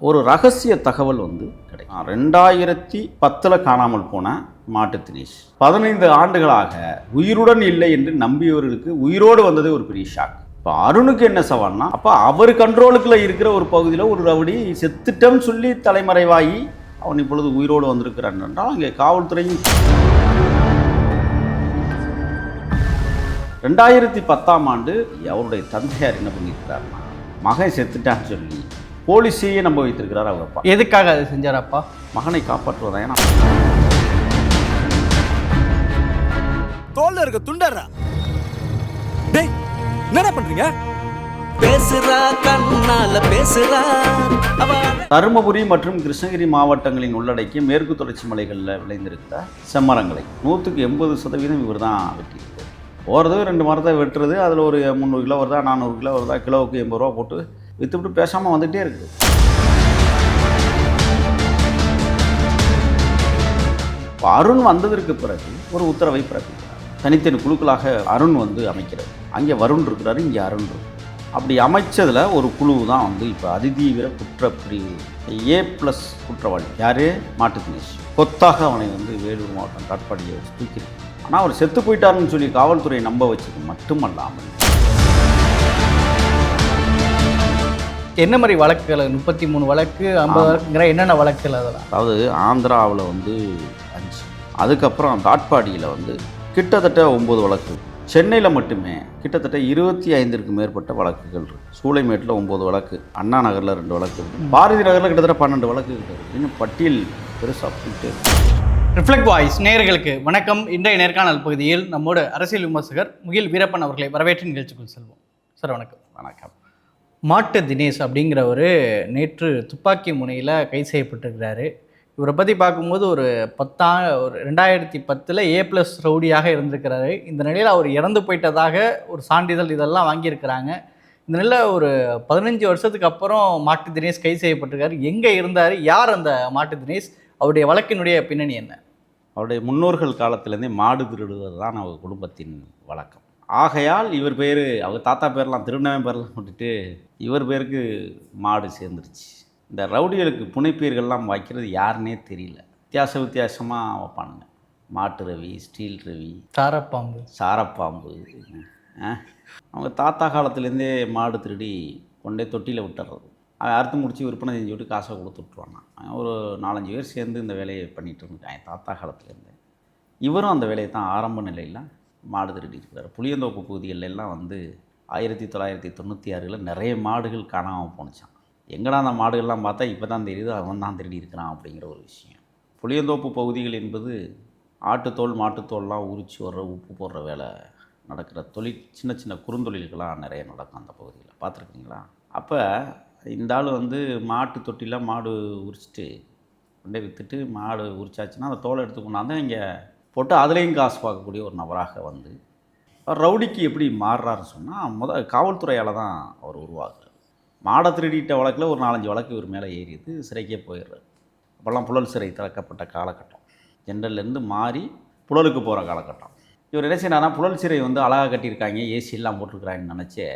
ஒரு ரகசிய தகவல் வந்து கிடைக்கும். ரெண்டாயிரத்தி பத்தில் காணாமல் போன மாட்டு தினேஷ். பதினைந்து ஆண்டுகளாக உயிருடன் இல்லை என்று நம்பியவர்களுக்கு உயிரோடு வந்ததே ஒரு பெரிய ஷாக் இப்போ அருணுக்கு என்ன சவால்னா அப்போ அவர் கண்ட்ரோலுக்குள்ள இருக்கிற ஒரு பகுதியில் ஒரு ரவுடி செத்துட்டேன்னு சொல்லி தலைமறைவாகி அவன் இப்பொழுது உயிரோடு வந்திருக்கிறான் என்றால் அங்கே காவல்துறையும் ரெண்டாயிரத்தி பத்தாம் ஆண்டு அவருடைய தந்தையார் என்ன பண்ணியிருக்கிறார்னா மகன் செத்துட்டான்னு சொல்லி போலீஸையே நம்ப வைத்திருக்கிறார் அவர் அப்பா எதுக்காக அதை செஞ்சார் அப்பா மகனை காப்பாற்றுவதா ஏன்னா தோல்ல இருக்க துண்டறா டேய் என்னடா பண்றீங்க? பேசுறா கண்ணால பேசுறா. தருமபுரி மற்றும் கிருஷ்ணகிரி மாவட்டங்களின் உள்ளடக்கிய மேற்கு தொடர்ச்சி மலைகளில் விளைந்திருக்கிற செம்மரங்களை. நூற்றுக்கு எண்பது சதவீதம் இவர் தான் வெட்டியிருக்கார் போகிறது ரெண்டு மரத்தை வெட்டுறது அதில் ஒரு முந்நூறு கிலோ வருதா நானூறு கிலோ வருதா கிலோவுக்கு எண்பது ரூபா போட்டு வித்துவிட்டு பேசாமல் வந்துகிட்டே இருக்குது இப்போ அருண் வந்ததற்கு பிறகு ஒரு உத்தரவை பிறப்பிக்கிறார். தனித்தனி குழுக்களாக அருண் வந்து அமைக்கிறது. அங்கே வருண் இருக்கிறாரு இங்கே அருண் இருக்கு அப்படி அமைச்சதில் ஒரு குழு தான் வந்து இப்போ அதிதீவிர குற்றப்பிரிவு ஏ ப்ளஸ் குற்றவாளி. யார்? மாட்டு தினேஷ். கொத்தாக அவனை வந்து வேலூர் மாவட்டம் காட்பாடியை வச்சு ஆனால் அவர் செத்து போயிட்டாருன்னு சொல்லி காவல்துறை நம்ப வச்சது மட்டுமல்லாமல் என்ன மாதிரி வழக்குகள்? முப்பத்தி மூணு வழக்கு ஐம்பதுங்கிற என்னென்ன வழக்குகள் அதெல்லாம்? அதாவது ஆந்திராவில் வந்து அஞ்சு. அதுக்கப்புறம் காட்பாடியில் வந்து கிட்டத்தட்ட ஒம்பது வழக்கு. சென்னையில் மட்டுமே கிட்டத்தட்ட இருபத்தி ஐந்திற்கு மேற்பட்ட வழக்குகள் இருக்கு. சூளைமேட்டில் ஒம்பது வழக்கு அண்ணா நகரில் ரெண்டு வழக்கு பாரதி நகரில் கிட்டத்தட்ட பன்னெண்டு வழக்கு இருக்கு. இன்னும் பட்டியல் பெருசாக போயிட்டே ரிஃப்ளெக்ட் வாய்ஸ் நேயர்களுக்கு வணக்கம். இன்றைய நேர்காணல் பகுதியில் நம்மோடு அரசியல் விமர்சகர் முகில் வீரப்பன் அவர்களை வரவேற்று நிகழ்ச்சிக்குள் செல்வோம். சார் வணக்கம். வணக்கம். மாட்டு தினேஷ் அப்படிங்கிறவர் நேற்று துப்பாக்கி முனையில் கைது செய்யப்பட்டிருக்கிறாரு. இவரை பற்றி பார்க்கும்போது ஒரு பத்தா ஒரு ரெண்டாயிரத்தி பத்தில் ஏ ப்ளஸ் ரவுடியாக இருந்திருக்கிறாரு. இந்த நிலையில் அவர் இறந்து போயிட்டதாக ஒரு சான்றிதழ் இதெல்லாம் வாங்கியிருக்கிறாங்க. இந்த நிலையில் ஒரு பதினஞ்சு வருஷத்துக்கு அப்புறம் மாட்டு தினேஷ் கைது செய்யப்பட்டிருக்காரு. எங்கே இருந்தார்? யார் அந்த மாட்டு தினேஷ்? அவருடைய வழக்கினுடைய பின்னணி என்ன? அவருடைய முன்னோர்கள் காலத்திலேருந்தே மாடு திருடுவது தான் அவர் குடும்பத்தின் வழக்கம். ஆகையால் இவர் பேர் அவர் தாத்தா பேர்லாம் திருநவன் பேர்லாம் விட்டுட்டு இவர் பேருக்கு மாடு சேர்ந்துருச்சு. இந்த ரவுடிகளுக்கு புனைப்பேர்கள்லாம் வைக்கிறது யாருன்னே தெரியல. வித்தியாச வித்தியாசமாக வைப்பானுங்க. மாட்டு ரவி ஸ்டீல் ரவி சாரப்பாம்பு. சாரப்பாம்பு ஆ, அவங்க தாத்தா காலத்துலேருந்தே மாடு திருடி கொண்டே தொட்டியில் விட்டுறது அவன் அறுத்து முடிச்சு விற்பனை செஞ்சு விட்டு காசை கொடுத்து விட்ருவானா அவன் ஒரு நாலஞ்சு பேர் சேர்ந்து இந்த வேலையை பண்ணிகிட்டு இருந்துட்டான் என் தாத்தா காலத்துலேருந்து. இவரும் அந்த வேலையை தான் ஆரம்ப நிலையில் மாடு திருடி இருக்கிறார் புளியந்தோப்பு பகுதிகளில் எல்லாம் வந்து ஆயிரத்தி தொள்ளாயிரத்தி தொண்ணூற்றி ஆறில் நிறைய மாடுகள் காணாமல் போணுச்சான் எங்கடா அந்த மாடுகள்லாம் பார்த்தா இப்போ தான் தெரியுது அவன் தான் திருடி இருக்கிறான் அப்படிங்கிற ஒரு விஷயம். புளியந்தோப்பு பகுதிகள் என்பது ஆட்டுத்தோல் மாட்டுத்தோல்லாம் உரிச்சு வர்ற உப்பு போடுற வேலை நடக்கிற தொழில் சின்ன சின்ன குறுந்தொழில்களாக நிறைய நடக்கும் அந்த பகுதியில். பார்த்துருக்கீங்களா? அப்போ இந்த ஆள் வந்து மாட்டு தொட்டிலாம் மாடு உரிச்சிட்டு கொண்டே விற்றுட்டு மாடு உரிச்சாச்சுன்னா அந்த தோலை எடுத்து கொண்டாந்து இங்கே போட்டு அதுலேயும் காசு பார்க்கக்கூடிய ஒரு நபராக வந்து ரவுடிக்கு எப்படி மாறுறாருன்னு சொன்னால் முத காவல்துறையால் தான் அவர் உருவாகுறார். மாடை திருடிட்ட வழக்கில் ஒரு நாலஞ்சு வழக்கு இவர் மேலே ஏறியது சிறைக்கே போயிடுறாரு. அப்போல்லாம் புழல் சிறை திறக்கப்பட்ட காலகட்டம். ஜென்ரல்லேருந்து மாறி புழலுக்கு போகிற காலகட்டம். இவர் என்ன செய்யறாருன்னா புழல் சிறை வந்து அழகாக கட்டியிருக்காங்க ஏசியெல்லாம் போட்டிருக்கிறாங்கன்னு நினச்சே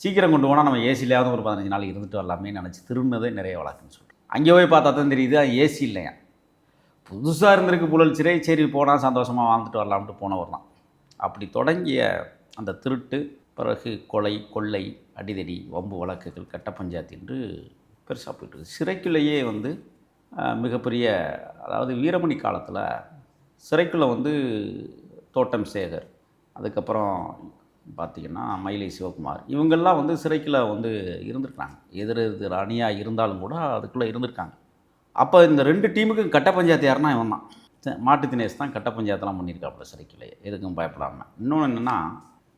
சீக்கிரம் கொண்டு போனால் நம்ம ஏசியிலாவது ஒரு பதினஞ்சு நாள் இருந்துட்டு வரலாமே நினச்சி திரும்பினதே நிறைய வழக்குன்னு சொல்கிறேன் அங்கே போய் பார்த்தா தான் தெரியுது அது ஏசி இல்லையா புதுசாக இருந்திருக்கு புழல் சிறை சரி போனால் சந்தோஷமாக வாழ்ந்துட்டு வரலாம்ட்டு போனவர் தான். அப்படி தொடங்கிய அந்த திருட்டு பிறகு கொலை கொள்ளை அடிதடி வம்பு வழக்குகள் கட்ட பஞ்சாயத்து என்று பெருசாக போயிட்டு சிறைக்குள்ளேயே வந்து மிகப்பெரிய அதாவது வீரமணி காலத்தில் சிறைக்குள்ளே வந்து தோட்டம் சேகர் அதுக்கப்புறம் பார்த்திங்கன்னா மயிலை சிவகுமார் இவங்கெல்லாம் வந்து சிறைக்குள்ளே வந்து இருந்திருக்காங்க எதிர் எதிர் அணியாக இருந்தாலும் கூட அதுக்குள்ளே இருந்திருக்காங்க. அப்போ இந்த ரெண்டு டீமுக்கும் கட்ட பஞ்சாயத்து யாருன்னா இவன் தான் மாட்டு தினேஷ் தான் கட்ட பஞ்சாயத்தெலாம் பண்ணியிருக்காப்புல சிறைக்குள்ளே. எதுக்கும் பயப்படாமல் இன்னொன்று என்னென்னா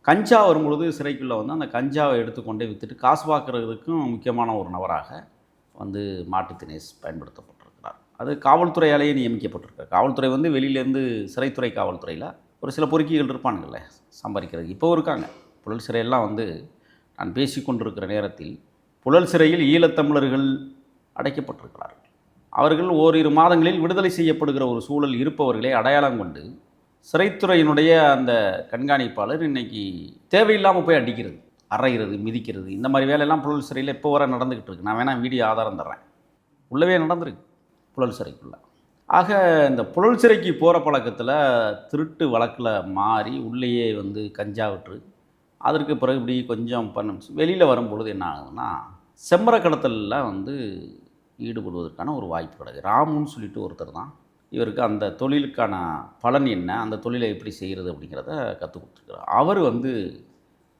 கஞ்சா வரும்பொழுது சிறைக்குள்ளே வந்து அந்த கஞ்சாவை எடுத்துக்கொண்டே விற்றுட்டு காசு பார்க்குறதுக்கும் முக்கியமான ஒரு நபராக வந்து மாட்டு தினேஷ் பயன்படுத்தப்பட்டிருக்கிறார். அது காவல்துறையாலேயே நியமிக்கப்பட்டிருக்கார் காவல்துறை வந்து வெளியிலேருந்து சிறைத்துறை காவல்துறையில் ஒரு சில பொறுக்கிகள் இருப்பானுங்கள்ல சம்பாதிக்கிறது இப்போ இருக்காங்க. புழல் சிறையெல்லாம் வந்து நான் பேசிக்கொண்டிருக்கிற நேரத்தில் புழல் சிறையில் ஈழத்தமிழர்கள் அடைக்கப்பட்டிருக்கிறார்கள். அவர்கள் ஓரிரு மாதங்களில் விடுதலை செய்யப்படுகிற ஒரு சூழல் இருப்பவர்களை அடையாளம் கொண்டு சிறைத்துறையினுடைய அந்த கண்காணிப்பாளர் இன்னைக்கு தேவையில்லாமல் போய் அடிக்கிறது அறைகிறது மிதிக்கிறது. இந்த மாதிரி வேலையெல்லாம் புழல் சிறையில் இப்போ வர நடந்துக்கிட்டு இருக்கு. நான் வேணால் வீடியோ ஆதாரம் தர்றேன். உள்ளவே நடந்திருக்கு புழல் சிறைக்குள்ளே. ஆக இந்த புழல் சிறைக்கு போகிற பழக்கத்தில் திருட்டு வழக்கில் மாறி உள்ளேயே வந்து கஞ்சா விட்டு அதற்கு பிறகு இப்படி கொஞ்சம் பண்ண வெளியில் வரும்பொழுது என்ன ஆகுதுன்னா செம்மர கடத்தலில் வந்து ஈடுபடுவதற்கான ஒரு வாய்ப்பு கிடையாது. ராமுன்னு சொல்லிட்டு ஒருத்தர் தான். இவருக்கு அந்த தொழிலுக்கான பலன் என்ன அந்த தொழிலை எப்படி செய்கிறது அப்படிங்கிறத கற்றுக் கொடுத்துருக்காரு அவர் வந்து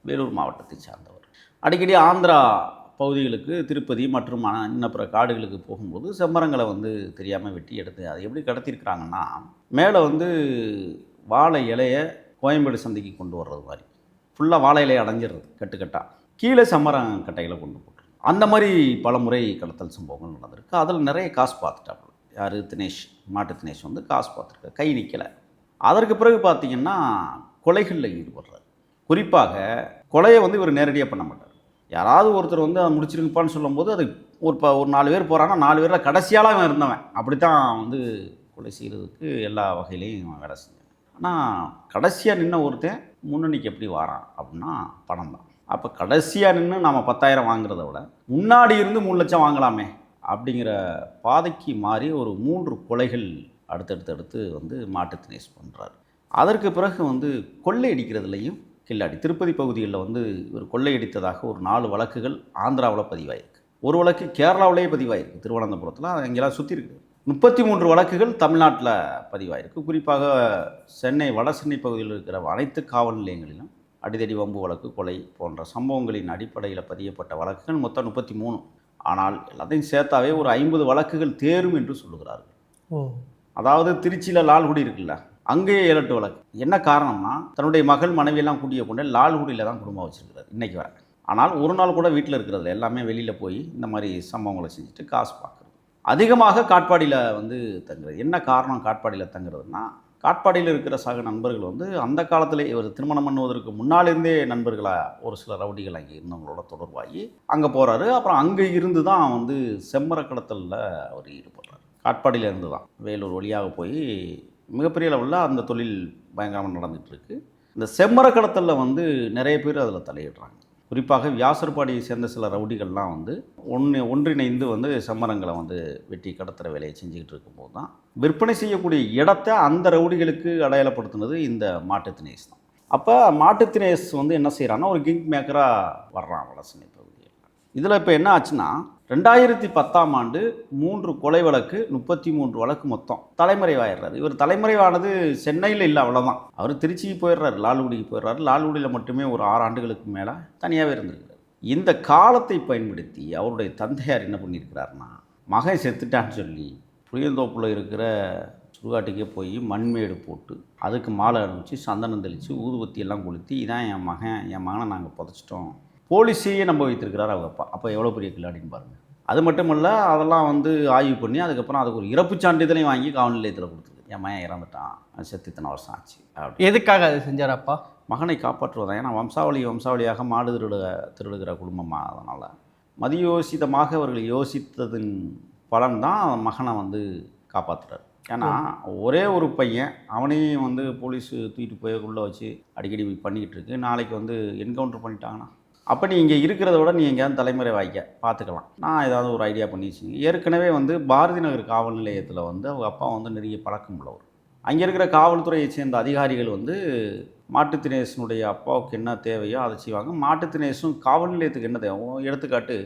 வேலூர் மாவட்டத்தை சார்ந்தவர். அடிக்கடி ஆந்திரா பகுதிகளுக்கு திருப்பதி மற்றும் இன்னப்புற காடுகளுக்கு போகும்போது செம்மரங்களை வந்து தெரியாமல் வெட்டி எடுத்து அதை எப்படி கடத்திருக்கிறாங்கன்னா மேலே வந்து வாழை இலையை கோயம்பேடு சந்தைக்கு கொண்டு வர்றது மாதிரி. ஃபுல்லாக வாழை இலையை அடைஞ்சிடுறது கட்டுக்கட்டாக கீழே செம்மரம் கட்டைகளை கொண்டு போகும் அந்த மாதிரி பல முறை கடத்தல் சம்பவங்கள் நடந்திருக்கு. அதில் நிறைய காசு பார்த்துட்டாப்புல. யார்? தினேஷ் மாட்டு தினேஷ் வந்து காசு பார்த்துருக்காரு. கை நிற்கலை அதற்கு பிறகு பார்த்தீங்கன்னா கொலைகளில் ஈடுபடுறாரு. குறிப்பாக கொலையை வந்து இவர் நேரடியாக பண்ண மாட்டார். யாராவது ஒருத்தர் வந்து அதை முடிச்சிருங்கப்பான்னு சொல்லும்போது அது ஒரு ப ஒரு நாலு பேர் போகிறான்னா நாலு பேரில் கடைசியால அவன் இருந்தவன். அப்படி தான் வந்து கொலை செய்கிறதுக்கு எல்லா வகையிலையும் அவன் வேலை செஞ்சான். ஆனால் கடைசியாக நின்ன ஒருத்தன் முன்னணிக்கு எப்படி வாரான் அப்படின்னா பணம் தான் அப்போ கடைசியாக நின்று நாம் பத்தாயிரம் வாங்குறத விட முன்னாடி இருந்து மூணு லட்சம் வாங்கலாமே அப்படிங்கிற பாதைக்கு மாறி ஒரு மூன்று கொலைகள் அடுத்தடுத்து அடுத்து வந்து மாட்டுத்தினேஸ் பண்ணுறாரு அதற்கு பிறகு வந்து கொள்ளையடிக்கிறதுலையும் கில்லாடி திருப்பதி பகுதிகளில் வந்து இவர் கொள்ளையடித்ததாக ஒரு நாலு வழக்குகள் ஆந்திராவில் பதிவாயிருக்கு. ஒரு வழக்கு கேரளாவிலேயே பதிவாயிருக்கு. திருவனந்தபுரத்தில் அங்கெல்லாம் சுற்றி இருக்கு முப்பத்தி மூன்று வழக்குகள் தமிழ்நாட்டில் பதிவாயிருக்கு. குறிப்பாக சென்னை வட சென்னை பகுதியில் இருக்கிற அனைத்து காவல் நிலையங்களிலும் அடிதடி வம்பு வழக்கு கொலை போன்ற சம்பவங்களின் அடிப்படையில் பதியப்பட்ட வழக்குகள் மொத்தம் முப்பத்தி மூணு. ஆனால் எல்லாத்தையும் சேர்த்தாவே ஒரு ஐம்பது வழக்குகள் தேரும் என்று சொல்லுகிறார்கள். ஓ. அதாவது திருச்சியில் லால்குடி இருக்குல்ல அங்கேயே ஏழு எட்டு வழக்கு. என்ன காரணம்னா தன்னுடைய மகள் மனைவியெல்லாம் கூட்டிய கொண்டு லால்குடியில் தான் குடும்பம் வச்சிருக்கிறார் இன்னைக்கு வர. ஆனால் ஒரு நாள் கூட வீட்டில் இருக்கிறது எல்லாமே வெளியில் போய் இந்த மாதிரி சம்பவங்களை செஞ்சுட்டு காசு பார்க்குறது. அதிகமாக காட்பாடியில் வந்து தங்குறது. என்ன காரணம் காட்பாடியில் தங்குறதுன்னா காட்பாடியில் இருக்கிற சக நண்பர்கள் வந்து அந்த காலத்தில் இவர் திருமணம் பண்ணுவதற்கு முன்னாலிருந்தே நண்பர்களாக ஒரு சில ரவுடிகள் அங்கே இருந்தவங்களோட தொடர்பாகி அங்கே போகிறாரு அப்புறம் அங்கே இருந்து தான் வந்து செம்மர கடத்தலில் அவர் ஈடுபடுறார். காட்பாடியில் இருந்து தான் வேலூர் வழியாக போய் மிகப்பெரிய லெவலில் அந்த தொழில் பயங்கரமாக நடந்துகிட்ருக்கு இந்த செம்மர கடத்தலில் வந்து நிறைய பேர் அதில் தலையிடுறாங்க. குறிப்பாக வியாசர்பாடியை சேர்ந்த சில ரவுடிகள்லாம் வந்து ஒன்று ஒன்றிணைந்து வந்து செம்மரங்களை வந்து வெட்டி கடத்துகிற வேலையை செஞ்சுக்கிட்டு இருக்கும்போது தான் விற்பனை செய்யக்கூடிய இடத்த அந்த ரவுடிகளுக்கு அடையாளப்படுத்துனது இந்த மாட்டு தினேஷ் தான். அப்போ மாட்டு தினேஷ் வந்து என்ன செய்கிறான்னா ஒரு கிங் மேக்கராக வர்றான் வளசனை பகுதியில். இதில் இப்போ என்ன ஆச்சுன்னா ரெண்டாயிரத்தி பத்தாம் ஆண்டு மூன்று கொலை வழக்கு முப்பத்தி மூன்று வழக்கு மொத்தம். தலைமறைவாயிடுறாரு. இவர் தலைமறைவானது சென்னையில் இல்லை அவ்வளோதான் அவர் திருச்சிக்கு போயிடுறாரு லால்குடிக்கு போயிடுறாரு. லால்குடியில் மட்டுமே ஒரு ஆறு ஆண்டுகளுக்கு மேலே தனியாகவே இருந்திருக்கிறார். இந்த காலத்தை பயன்படுத்தி அவருடைய தந்தையார் என்ன பண்ணியிருக்கிறாருன்னா மகன் செத்துட்டான்னு சொல்லி புளியந்தோப்பில் இருக்கிற சுடுகாட்டுக்கே போய் மண்மேடு போட்டு அதுக்கு மாலை அனுப்பிச்சு சந்தனம் தெளித்து ஊதுபத்தி எல்லாம் கொளுத்தி இதான் என் மகன் என் மகனை நாங்கள் புதைச்சிட்டோம். போலீஸையே நம்ப வைத்திருக்கிறார் அவங்க அப்பா. அப்போ எவ்வளோ பெரிய கில்லாடின்னு பாருங்கள் அது மட்டும் இல்லை அதெல்லாம் வந்து ஆய்வு பண்ணி அதுக்கப்புறம் அதுக்கு ஒரு இறப்பு சான்றிதழையும் வாங்கி காவல் நிலையத்தில் கொடுத்துருக்கு என் மகன் இறந்துட்டான் செத்து இத்தனை வருஷம் ஆச்சு. அப்படி. எதுக்காக அது செஞ்சாராப்பா மகனை காப்பாற்றுவதா? ஏன்னா வம்சாவளி வம்சாவளியாக மாடு திருடுக திருடுகிற குடும்பமாக அதனால். மதியோசிதமாக அவர்கள் யோசித்ததின் பலன் தான் மகனை வந்து காப்பாற்றுறாரு ஏன்னா ஒரே ஒரு பையன் அவனையும் வந்து போலீஸ் தூக்கிட்டு போய் உள்ளே வச்சு அடிக்கடி பண்ணிக்கிட்டு இருக்கு. நாளைக்கு வந்து என்கவுண்டர் பண்ணிட்டாங்கன்னா அப்போ நீ இங்கே இருக்கிறத விட நீ எங்கேயாவது தலைமுறை வாய்க்க பார்த்துக்கலாம். நான் ஏதாவது ஒரு ஐடியா பண்ணி வச்சுங்க ஏற்கனவே வந்து பாரதி நகர் காவல் நிலையத்தில் வந்து அவங்க அப்பா வந்து நிறைய பழக்கம் உள்ளவர். அங்கே இருக்கிற காவல்துறையை சேர்ந்த அதிகாரிகள் வந்து மாட்டு தினேசனுடைய அப்பாவுக்கு என்ன தேவையோ அதை செய்வாங்க. மாட்டு தினேசும் காவல் நிலையத்துக்கு என்ன தேவை எடுத்துக்காட்டு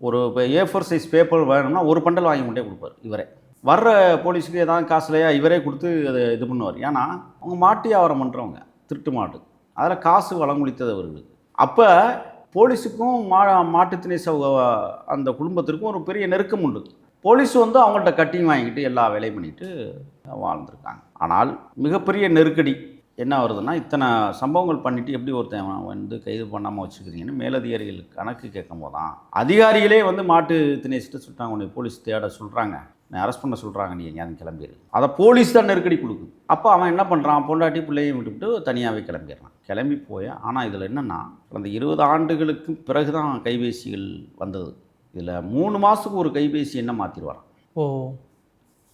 ஒரு இப்போ ஏ ஃபோர் சைஸ் பேப்பர் வேணும்னா ஒரு பண்டல் வாங்கி கொண்டே கொடுப்பார் இவரே. வர்ற போலீஸுக்கு ஏதாவது காசுலையா இவரே கொடுத்து அதை இது பண்ணுவார். ஏன்னா அவங்க மாட்டு வியாபாரம் பண்ணுறவங்க திருட்டு மாட்டு அதில் காசு வழங்குளித்தது அவர்களுக்கு. அப்போ போலீஸுக்கும் மா மாட்டுத்திணை சௌக அந்த குடும்பத்திற்கும் ஒரு பெரிய நெருக்கம் உண்டு. போலீஸ் வந்து அவங்கள்ட்ட கட்டிங் வாங்கிட்டு எல்லா வேலையும் பண்ணிட்டு வாழ்ந்துருக்காங்க. ஆனால் மிகப்பெரிய நெருக்கடி என்ன வருதுன்னா இத்தனை சம்பவங்கள் பண்ணிட்டு எப்படி ஒருத்தன் அவன் வந்து கைது பண்ணாமல் வச்சுக்கிறீங்கன்னு மேலதிகாரிகள் கணக்கு கேட்கும் போதான் அதிகாரிகளே வந்து மாட்டு தினேசிட்டு சொல்லிட்டாங்க உன்னை போலீஸ் தேட சொல்கிறாங்க நான் அரெஸ்ட் பண்ண சொல்கிறாங்க நீ எங்கேயாவது கிளம்பிடு அதை போலீஸ் தான் நெருக்கடி கொடுக்குது. அப்போ அவன் என்ன பண்ணுறான் பொண்டாட்டி பிள்ளையும் விட்டுவிட்டு தனியாகவே கிளம்பிடுறான். கிளம்பி போய் ஆனால் இதில் என்னென்னா கடந்த இருபது ஆண்டுகளுக்கு பிறகு தான் கைபேசிகள் வந்தது. இதில் மூணு மாதத்துக்கு ஒரு கைபேசி என்ன மாற்றிடுவாரான் ஓ.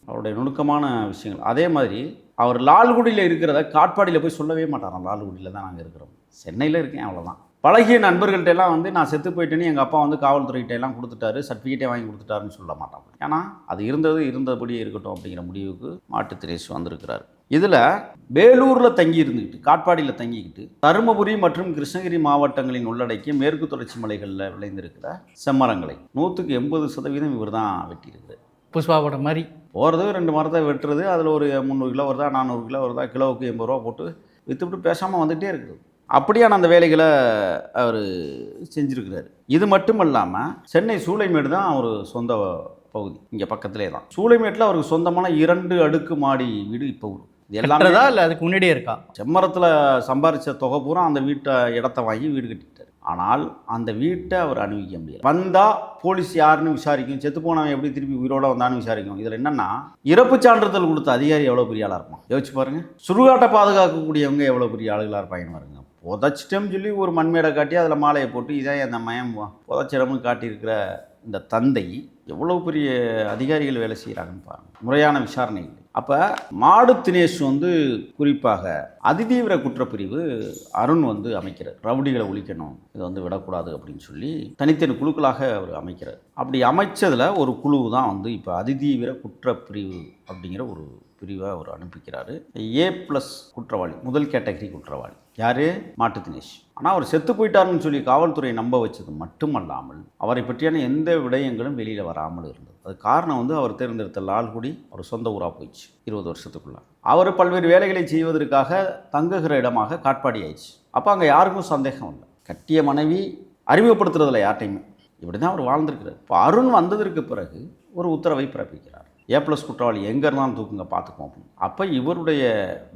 அவருடைய நுணுக்கமான விஷயங்கள். அதே மாதிரி அவர் லால்குடியில் இருக்கிறத காட்பாடியில் போய் சொல்லவே மாட்டாராம். லால்குடியில் தான் நாங்கள் இருக்கிறோம். சென்னையில் இருக்கேன் அவ்வளோதான் பழகிய நண்பர்கள்ட்ட எல்லாம் வந்து நான் செத்து போயிட்டேன்னு எங்கள் அப்பா வந்து காவல்துறைகிட்ட எல்லாம் கொடுத்துட்டாரு சர்டிஃபிகேட்டே வாங்கி கொடுத்துட்டாருன்னு சொல்ல மாட்டான். ஏன்னா அது இருந்தது இருந்தபடியே இருக்கட்டும் அப்படிங்கிற முடிவுக்கு மாட்டு திரேசு வந்திருக்கிறார். இதில் வேலூரில் தங்கி இருந்துக்கிட்டு காட்பாடியில் தங்கிக்கிட்டு தருமபுரி மற்றும் கிருஷ்ணகிரி மாவட்டங்களின் உள்ளடக்கிய மேற்கு தொடர்ச்சி மலைகளில் விளைந்திருக்கிற செம்மரங்களை நூற்றுக்கு எண்பது சதவீதம் இவர் தான் வெட்டியிருக்கிறார். புஷ்பா படம் மாதிரி. போகிறது ரெண்டு மரத்தை வெட்டுறது அதில் ஒரு முந்நூறு கிலோ வருதா நானூறு கிலோ வருதா கிலோவுக்கு எண்பது ரூபா போட்டு விற்றுவிட்டு பேசாமல் வந்துகிட்டே இருக்குது. அப்படியான அந்த வேலைகளை அவர் செஞ்சுருக்கிறாரு. இது மட்டும் இல்லாமல் சென்னை சூளைமேடு தான் அவர் சொந்த பகுதி இங்கே பக்கத்திலே தான் சூளைமேட்டில் அவருக்கு சொந்தமான இரண்டு அடுக்கு மாடி வீடு இப்போ எல்லாமே இல்லை அதுக்கு முன்னாடியே இருக்கா? செம்மரத்தில் சம்பாரித்த தொகை பூரா அந்த வீட்டை இடத்த வாங்கி வீடு கட்டிட்டார். ஆனால் அந்த வீட்டை அவர் அனுபவிக்க முடியல. வந்தால் போலீஸ் யாருன்னு விசாரிக்கும் செத்து போனவன் எப்படி திருப்பி உயிரோட வந்தான்னு விசாரிக்கும். இதில் என்னன்னா இறப்பு சான்றிதழ் கொடுத்த அதிகாரி எவ்வளோ பெரிய ஆளாக இருப்பான்? யோசிச்சு பாருங்க. சுடுகாட்டை பாதுகாக்கக்கூடியவங்க எவ்வளோ பெரிய ஆளுகளாக இருப்பாங்கன்னு பாருங்க. புதைச்சிட்டோம்னு சொல்லி ஒரு மண்மேடை காட்டி அதில் மாலையை போட்டு இதான் அந்த மயம் புதைச்சிடம்னு காட்டியிருக்கிற இந்த தந்தை எவ்வளோ பெரிய அதிகாரிகள் வேலை செய்கிறாங்கன்னு பாருங்க. முறையான விசாரணை இல்லை. அப்போ மாடு தினேஷ் வந்து குறிப்பாக அதிதீவிர குற்றப்பிரிவு அருண் வந்து அமைக்கிறார். ரவுடிகளை ஒழிக்கணும் இதை வந்து விடக்கூடாது அப்படின்னு சொல்லி தனித்தனி குழுக்களாக அவர் அமைக்கிறார். அப்படி அமைச்சதில் ஒரு குழு தான் வந்து இப்போ அதிதீவிர குற்றப்பிரிவு அப்படிங்கிற ஒரு பிரிவாக அவர் அனுப்பிக்கிறாரு. ஏ ப்ளஸ் குற்றவாளி முதல் கேட்டகரி குற்றவாளி. யார்? மாட்டு தினேஷ். ஆனால் அவர் செத்து போயிட்டாருன்னு சொல்லி காவல்துறை நம்ப வச்சது மட்டுமல்லாமல் அவரை பற்றியான எந்த விடயங்களும் வெளியில் வராமல் இருந்தது. அது காரணம் வந்து அவர் தேர்ந்தெடுத்த லால்குடி அவர் சொந்த ஊராக போயிடுச்சு இருபது வருஷத்துக்குள்ள. அவர் பல்வேறு வேலைகளை செய்வதற்காக தங்குகிற இடமாக காட்பாடி ஆயிடுச்சு. அப்போ அங்கே யாருக்கும் சந்தேகம் இல்லை. கட்டிய மனைவி அறிமுகப்படுத்துறதில்ல யார்ட்டையுமே. இப்படி தான் அவர் வாழ்ந்திருக்கிறார். இப்போ அருண் வந்ததற்கு பிறகு ஒரு உத்தரவை பிறப்பிக்கிறார். ஏ ப்ளஸ் குற்றவாளி எங்கே இருந்தாலும் தூக்குங்க பார்த்துக்குவோம் அப்படின்னு. அப்போ இவருடைய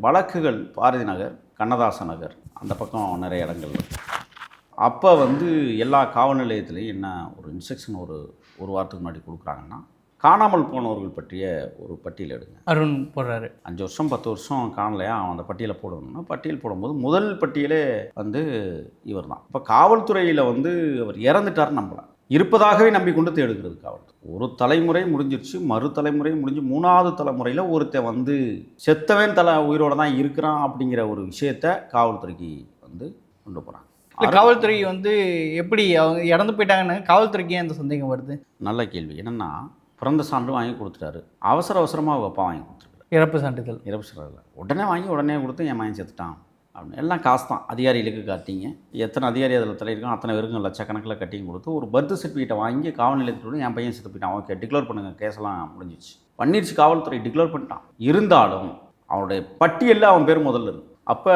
வழக்குகள் பாரதி நகர் கண்ணதாசன் நகர் அந்த பக்கம் நிறைய இடங்கள். அப்போ வந்து எல்லா காவல் நிலையத்துலேயும் என்ன ஒரு இன்ஸ்ட்ரக்ஷன் ஒரு ஒரு வாரத்துக்கு முன்னாடி கொடுக்குறாங்கன்னா காணாமல் போனவர்கள் பற்றிய ஒரு பட்டியல் எடுங்க. அருண் போடுறாரு. அஞ்சு வருஷம் பத்து வருஷம் காணலையா அவன் அந்த பட்டியலை போடணும்னா பட்டியல் போடும்போது முதல் பட்டியலே வந்து இவர் தான் இப்போ காவல்துறையில் வந்து அவர் இறந்துட்டார்னு நம்பலாம் இருப்பதாகவே நம்பிக்கொண்டு தேடுகிறது காவல்துறை. ஒரு தலைமுறை முடிஞ்சிருச்சு மறு தலைமுறை முடிஞ்சு மூணாவது தலைமுறையில் ஒருத்தன் வந்து செத்தவன் தலை உயிரோட தான் இருக்கிறான் அப்படிங்கிற ஒரு விஷயத்த காவல்துறைக்கு வந்து கொண்டு போகிறாங்க காவல்துறை வந்து எப்படி அவங்க இறந்து போயிட்டாங்கன்னு காவல்துறைக்கு அந்த சந்தேகம் வருது? நல்ல கேள்வி. என்னென்னா பிறந்த சான்று வாங்கி கொடுத்துட்டாரு. அவசர அவசரமாக அவங்க அப்பா வாங்கி கொடுத்துருக்காரு. இறப்பு சான்றிதழ். இறப்பு சிறதில் உடனே வாங்கி உடனே கொடுத்து என் மகன் செத்துட்டான். அப்படின்னு. எல்லாம் காசு தான். அதிகாரிகளுக்கு காட்டிங்க. எத்தனை அதிகாரி அதில் தலையிருக்கோம் அத்தனை பேருக்கும் லட்சக்கணக்கில் கட்டிங் கொடுத்து ஒரு பர்த் சர்டிஃபிகேட்டை வாங்கி காவல் நிலையத்தில் என் பையன் செத்து போயிட்டான். ஓகே டிக்ளேர் பண்ணுங்கள் கேஸெல்லாம் முடிஞ்சிச்சு. பண்ணிருச்சு காவல்துறை டிக்ளேர் பண்ணிட்டான். இருந்தாலும் அவனுடைய பட்டியலில் அவன் பேர் முதல்ல இருக்கு. அப்போ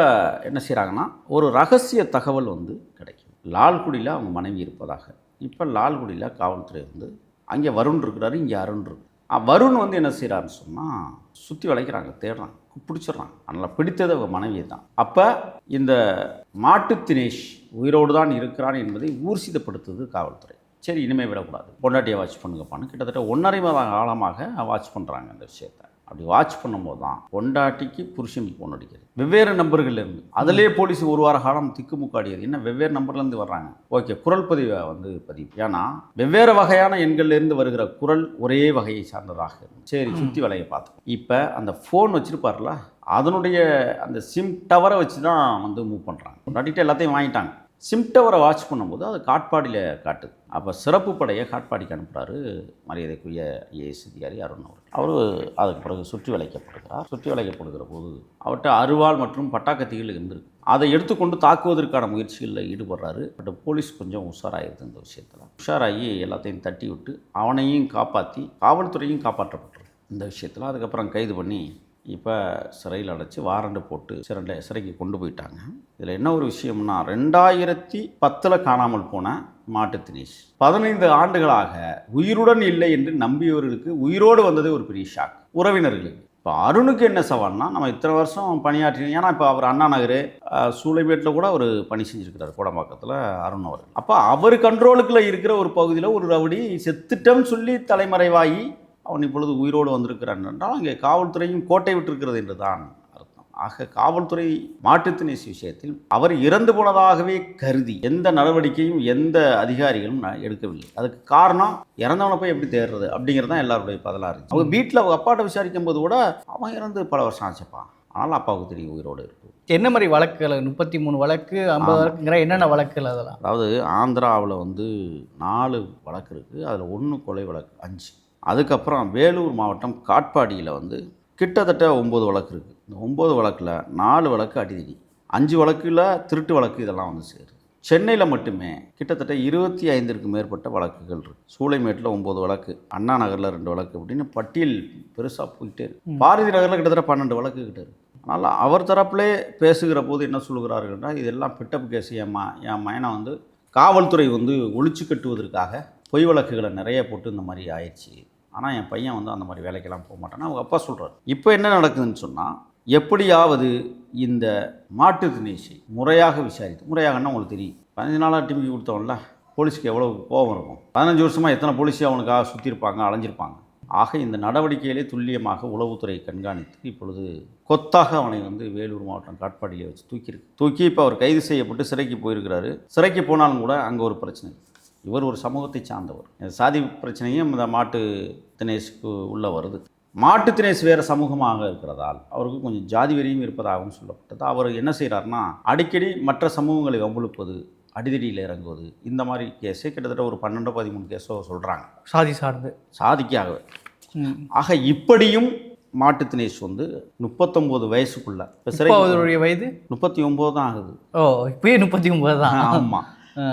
என்ன செய்கிறாங்கன்னா ஒரு ரகசிய தகவல் வந்து கிடைக்கும். லால்குடியில் அவங்க மனைவி இருப்பதாக. இப்போ லால்குடியில் காவல்துறை வந்து அங்கே வருண் இருக்கிறாரு இங்கே அருண் இருக்கு. வருண் வந்து என்ன செய்கிறாருன்னு சொன்னால் சுற்றி வளைக்கிறாங்க தேடுறாங்க பிடிச்சிடுறாங்க. அதனால் பிடித்தது அவங்க மனைவி தான். அப்போ இந்த மாட்டு தினேஷ் உயிரோடு தான் இருக்கிறான் என்பதை ஊர்சிதப்படுத்துது காவல்துறை. சரி இனிமேல் விடக்கூடாது. பொண்டாட்டியை வாட்ச் பண்ணுங்கப்பான்னு கிட்டத்தட்ட ஒன்றரை மாத காலமாக வாட்ச் பண்ணுறாங்க இந்த விஷயத்தை. அப்படி வாட்ச் பண்ணும்போது தான் பொண்டாட்டிக்கு புருஷன் பொண்ணு அடிக்கிறது வெவ்வேறு நம்பர்கள் இருந்து. அதிலே போலீஸ் ஒரு வார காலம் திக்குமுக்காடியது என்ன? வெவ்வேறு நம்பர்லேருந்து வர்றாங்க. ஓகே குரல் பதிவை வந்து பதிவு. ஏன்னா வெவ்வேறு வகையான எண்கள்லேருந்து வருகிற குரல் ஒரே வகையை சார்ந்ததாக இருக்கும் சரி சுற்றி வலையை பார்த்தோம். இப்போ அந்த ஃபோன் வச்சுருப்பார்ல அதனுடைய அந்த சிம் டவரை வச்சு தான் வந்து மூவ் பண்ணுறாங்க பொண்டாட்டிகிட்ட எல்லாத்தையும் வாங்கிட்டாங்க. சிம்டவரை வாட்ச் பண்ணும்போது அது காட்பாடியில் காட்டுது. அப்போ சிறப்பு படையை காட்பாடிக்கு அனுப்புகிறாரு மரியாதைக்குரிய ஐஏஎஸ் அதிகாரி அருண் அவர் அவர் அதுக்கு பிறகு சுற்றி வளைக்கப்படுகிறார். சுற்றி வளைக்கப்படுகிற போது அவர்கிட்ட அருவாள் மற்றும் பட்டாக்கத்திகள் இருந்திருக்கு. அதை எடுத்துக்கொண்டு தாக்குவதற்கான முயற்சிகளில் ஈடுபடுறாரு. பட் போலீஸ் கொஞ்சம் உஷாராயிருது இந்த விஷயத்தில். உஷாராகி எல்லாத்தையும் தட்டி விட்டு அவனையும் காப்பாற்றி காவல்துறையும் காப்பாற்றப்பட்டுரு இந்த விஷயத்தில் அதுக்கப்புறம் கைது பண்ணி இப்போ சிறையில் அடைச்சி வாரண்டு போட்டு சிறை சிறைக்கு கொண்டு போயிட்டாங்க. இதில் என்ன ஒரு விஷயம்னா ரெண்டாயிரத்தி பத்தில் காணாமல் போன மாட்டு தினேஷ். பதினைந்து ஆண்டுகளாக உயிருடன் இல்லை என்று நம்பியவர்களுக்கு உயிரோடு வந்தது ஒரு பெரிய ஷாக் உறவினர்களுக்கு. இப்போ அருணுக்கு என்ன சவால்னா நம்ம இத்தனை வருஷம் பணியாற்றினோம் ஏன்னா இப்போ அவர் அண்ணா நகர் அஹ், சூளைமேட்டில் கூட அவர் பணி செஞ்சுருக்கிறார் கோடம்பாக்கத்தில் அருண் அவர் அப்போ அவர் கண்ட்ரோலுக்குள்ள இருக்கிற ஒரு பகுதியில் ஒரு ரவுடி செத்துட்டோம்னு சொல்லி தலைமறைவாகி அவன் இப்பொழுது உயிரோடு வந்திருக்கிறான் என்றால் அங்கே காவல்துறையும் கோட்டை விட்டிருக்கிறது என்று தான் அர்த்தம். ஆக காவல்துறை மாட்டுத்தினேசி விஷயத்தில் அவர் இறந்து போனதாகவே கருதி எந்த நடவடிக்கையும் எந்த அதிகாரிகளும் எடுக்கவில்லை. அதுக்கு காரணம் இறந்தவனை போய் எப்படி தேடுறது அப்படிங்கிறது தான் எல்லாருடைய பதிலாக இருந்துச்சு அவங்க வீட்டில் அவங்க அப்பாட்ட விசாரிக்கும் போது கூட அவன் இறந்து பல வருஷம் ஆச்சுப்பா. ஆனால் அப்பாவுக்கு தெரியும் உயிரோடு இருக்கும் என்ன மாதிரி வழக்குகள்? முப்பத்தி மூணு வழக்கு ஐம்பது வழக்குங்கிற என்னென்ன வழக்குகள் அதெல்லாம்? அதாவது ஆந்திராவில் வந்து நாலு வழக்கு இருக்குது அதில் ஒன்று கொலை வழக்கு அஞ்சு. அதுக்கப்புறம் வேலூர் மாவட்டம் காட்பாடியில் வந்து கிட்டத்தட்ட ஒம்பது வழக்கு இருக்குது இந்த ஒம்பது வழக்கில் நாலு வழக்கு அடிதடி. அஞ்சு வழக்கில் திருட்டு வழக்கு இதெல்லாம் வந்து சேருது. சென்னையில் மட்டுமே கிட்டத்தட்ட இருபத்தி ஐந்திற்கு மேற்பட்ட வழக்குகள் இருக்குது சூளைமேட்டில் ஒம்பது வழக்கு அண்ணா நகரில் ரெண்டு வழக்கு அப்படின்னு பட்டியல் பெருசாக போயிட்டே இருக்கு. பாரதி நகரில் கிட்டத்தட்ட பன்னெண்டு வழக்கு கிட்ட இருக்கு. அதனால் அவர் தரப்பிலே பேசுகிற போது என்ன சொல்கிறார்கள்னா இதெல்லாம் பிட்டப் கேஸ் என் மா என் மயனை வந்து காவல்துறை வந்து ஒழிச்சு கட்டுவதற்காக பொய் வழக்குகளை நிறைய போட்டு இந்த மாதிரி ஆயிடுச்சு. ஆனால் என் பையன் வந்து அந்த மாதிரி வேலைக்கெல்லாம் போக மாட்டான்னு அவங்க அப்பா சொல்கிறார் இப்போ என்ன நடக்குதுன்னு சொன்னால் எப்படியாவது இந்த மாட்டு தினேஷை முறையாக விசாரித்து முறையாகன்னா உங்களுக்கு தெரியும்? பதினஞ்சு நாளாக டிமிக்கி கொடுத்தவன்ல போலீஸ்க்கு எவ்வளோ கோபம் இருக்கும்? பதினஞ்சு வருஷமாக எத்தனை போலீஸ் அவனுக்காக சுற்றிருப்பாங்க அலைஞ்சிருப்பாங்க? ஆக இந்த நடவடிக்கையிலே துல்லியமாக உளவுத்துறை கண்காணித்து இப்பொழுது கொத்தாக அவனை வந்து வேலூர் மாவட்டம் காட்பாடியில் வச்சு தூக்கியிருக்கு. தூக்கி இப்போ அவர் கைது செய்யப்பட்டு சிறைக்கு போயிருக்கிறாரு. சிறைக்கு போனாலும் கூட அங்கே ஒரு பிரச்சனை இவர் ஒரு சமூகத்தை சார்ந்தவர். சாதி பிரச்சனையும் இந்த மாட்டு தினேஷுக்கு உள்ள வருது. மாட்டு தினேஷ் வேறு சமூகமாக இருக்கிறதால் அவருக்கு கொஞ்சம் ஜாதி வெறியும் இருப்பதாகவும் சொல்லப்பட்டது. அவர் என்ன செய்கிறாருன்னா அடிக்கடி மற்ற சமூகங்களை வம்புழுப்பது அடிதடியில் இறங்குவது இந்த மாதிரி கேஸே கிட்டத்தட்ட ஒரு பன்னெண்டோ பதிமூணு கேஸோ சொல்கிறாங்க சாதி சார்ந்து. சாதிக்காகவே. ஆக இப்படியும் மாட்டு தினேஷ் வந்து முப்பத்தொம்போது வயசுக்குள்ள இப்போ சிறை வயது? முப்பத்தி ஒம்பது தான் ஆகுது. ஓ இப்பயே முப்பத்தி ஒன்பது தான். ஆமாம்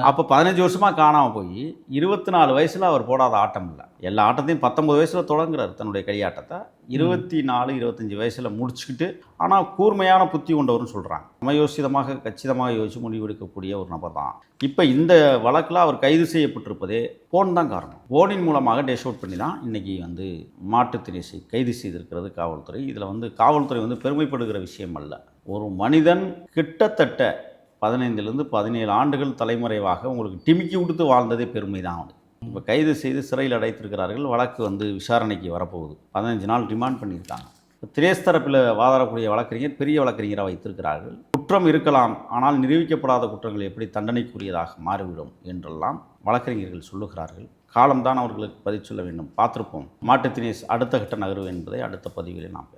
அப்போ பதினஞ்சு வருஷமாக காணாமல் போய் இருபத்தி நாலு வயசில் அவர் போடாத ஆட்டம் இல்லை. எல்லா ஆட்டத்தையும் பத்தொம்பது வயசில் தொடங்குறாரு தன்னுடைய கையாட்டத்தை. இருபத்தி நாலு இருபத்தஞ்சி வயசில் முடிச்சுக்கிட்டு ஆனால் கூர்மையான புத்தி கொண்டவர்னு சொல்கிறாங்க சமயோசிதமாக கச்சிதமாக யோசித்து முடிவெடுக்கக்கூடிய ஒரு நபர் தான். இப்போ இந்த வழக்கில் அவர் கைது செய்யப்பட்டிருப்பதே போன் தான் காரணம். போனின் மூலமாக டேஷ் அவுட் பண்ணி தான் இன்றைக்கி வந்து மாட்டுத் கைது செய்திருக்கிறது காவல்துறை. இதில் வந்து காவல்துறை வந்து பெருமைப்படுகிற விஷயம் அல்ல. ஒரு மனிதன் கிட்டத்தட்ட பதினைந்துலேருந்து பதினேழு ஆண்டுகள் தலைமறைவாக உங்களுக்கு டிமிக்கி கொடுத்து வாழ்ந்ததே பெருமை தான் அவனுக்கு இப்போ கைது செய்து சிறையில் அடைத்திருக்கிறார்கள் வழக்கு வந்து விசாரணைக்கு வரப்போகுது. பதினஞ்சு நாள் ரிமாண்ட் பண்ணியிருக்காங்க. இப்ப திரேஸ் தரப்பில் வாதாடக்கூடிய வழக்கறிஞர் பெரிய வழக்கறிஞராக வைத்திருக்கிறார்கள். குற்றம் இருக்கலாம் ஆனால் நிரூபிக்கப்படாத குற்றங்கள் எப்படி தண்டனைக்குரியதாக மாறிவிடும் என்றெல்லாம் வழக்கறிஞர்கள் சொல்லுகிறார்கள். காலம்தான் அவர்களுக்கு பதில் சொல்ல வேண்டும். பார்த்திருப்போம். மாட்டுத் தினேஷ் அடுத்த கட்ட நகர்வு என்பதை அடுத்த பதிவில் நாம்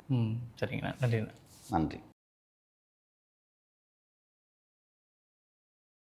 சரிங்கண்ணா நன்றிண்ணா நன்றி.